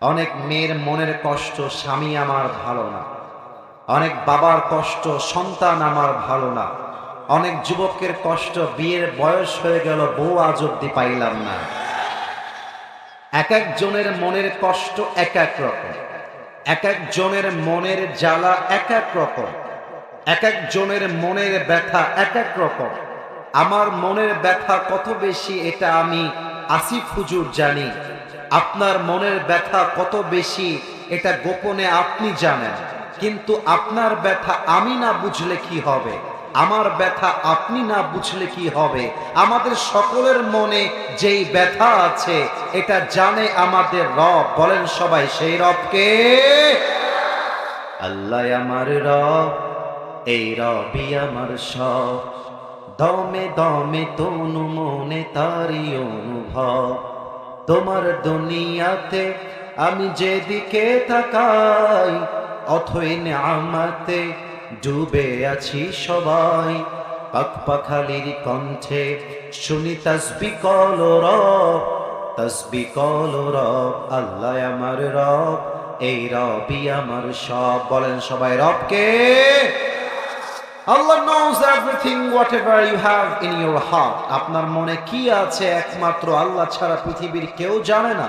অনেক মেয়ের মনের কষ্ট স্বামী আমার ভালো না। অনেক বাবার কষ্ট সন্তান আমার ভালো না। অনেক যুবকের কষ্ট বিয়ের বয়স হয়ে গেল, বউ আজ অব্দি পাইলাম না। এক একজনের মনের কষ্ট এক এক রকম। এক একজনের মনের জ্বালা এক এক রকম। এক একজনের মনের ব্যথা এক এক রকম। আমার মনের ব্যথা কত বেশি এটা আমি আসিফ হুজুর জানি। আপনার মনের ব্যথা কত বেশি, এটা গোপনে আপনি জানেন। কিন্তু আপনার ব্যথা আমি না বুঝলে কি হবে? আমার ব্যথা আপনি না বুঝলে কি হবে? আমাদের সকলের মনে যেই ব্যথা আছে, এটা জানে আমাদের রব। বলেন সবাই, সেই রবকে? আল্লাহ আমার রব, এই রবি আমার সব। দমে দমে তনু মনে তারি অনুভব। তোমার দুনিয়াতে আমি যেদিকে তাকাই, অথই আমাতে ডুবে আছি সবাই। পাক পাখালির কণ্ঠে শুনি তসবি কল রব, তসবি কল রব, আল্লাহ আমার রব, এই রবি আমার সব। বলেন সবাই রবকে। Allah knows everything whatever you have in your heart আপনার মনে কি আছে একমাত্র আল্লাহ ছাড়া পৃথিবীর কেউ জানে না